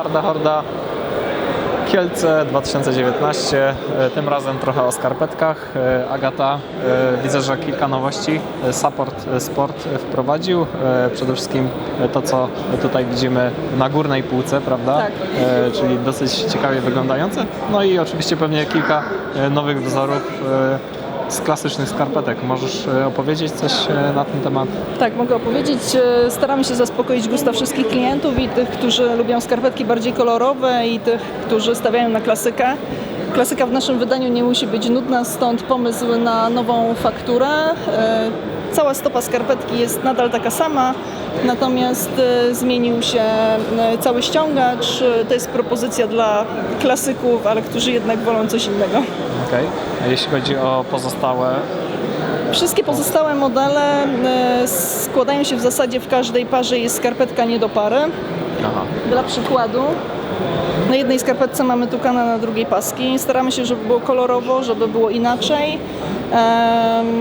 Harda Horda Kielce 2019, e, tym razem trochę o skarpetkach. E, Agata, e, widzę, że kilka nowości Support Sport wprowadził. Przede wszystkim to, co tutaj widzimy na górnej półce, prawda? Tak. Czyli dosyć ciekawie wyglądające. No i oczywiście pewnie kilka nowych wzorów z klasycznych skarpetek. Możesz e, opowiedzieć coś e, na ten temat? Tak, mogę opowiedzieć. E, Staramy się zaspokoić gusta wszystkich klientów i tych, którzy lubią skarpetki bardziej kolorowe i tych, którzy stawiają na klasykę. Klasyka w naszym wydaniu nie musi być nudna, stąd pomysł na nową fakturę. Cała stopa skarpetki jest nadal taka sama, natomiast e, zmienił się e, cały ściągacz. E, To jest propozycja dla klasyków, ale którzy jednak wolą coś innego. Okej. A Jeśli chodzi o pozostałe Wszystkie pozostałe modele e, składają się w zasadzie w każdej parze jest skarpetka nie do pary. Aha. Dla przykładu, na jednej skarpetce mamy tukana, na drugiej paski. Staramy się, żeby było kolorowo, żeby było inaczej,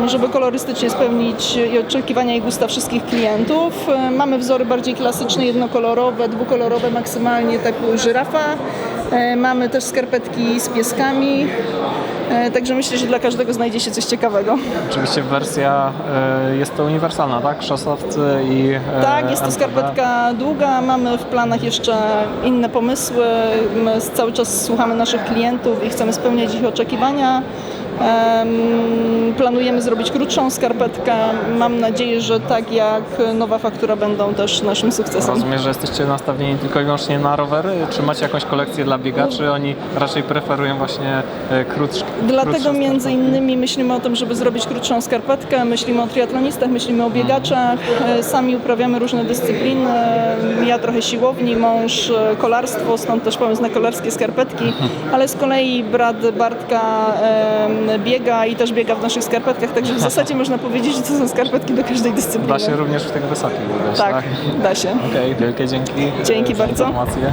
żeby kolorystycznie spełnić i oczekiwania i gusta wszystkich klientów. Mamy wzory bardziej klasyczne, jednokolorowe, dwukolorowe maksymalnie, typu żyrafa. E, Mamy też skarpetki z pieskami, także myślę, że dla każdego znajdzie się coś ciekawego. Oczywiście wersja e, jest to uniwersalna, tak? Szosowcy i e, Tak, jest to skarpetka długa, mamy w planach jeszcze inne pomysły. My cały czas słuchamy naszych klientów i chcemy spełniać ich oczekiwania. Em, Planujemy zrobić krótszą skarpetkę. Mam nadzieję, że tak jak nowa faktura będą też naszym sukcesem. Rozumiem, że jesteście nastawieni tylko i wyłącznie na rowery, czy macie jakąś kolekcję dla biegaczy? Oni raczej preferują właśnie e, krótsz, Dlatego między innymi myślimy o tym, żeby zrobić krótszą skarpetkę, myślimy o triatlonistach, myślimy o biegaczach, E, sami uprawiamy różne dyscypliny, ja trochę siłowni, mąż e, kolarstwo, stąd też pomysł na kolarskie skarpetki, ale z kolei brat Bartka em, biega i też biega w naszych skarpetkach, także w zasadzie można powiedzieć, że to są skarpetki do każdej dyscypliny. Da się również w tych wysokich Tak, tak? da się. Okej, wielkie dzięki Dzięki bardzo. informacje.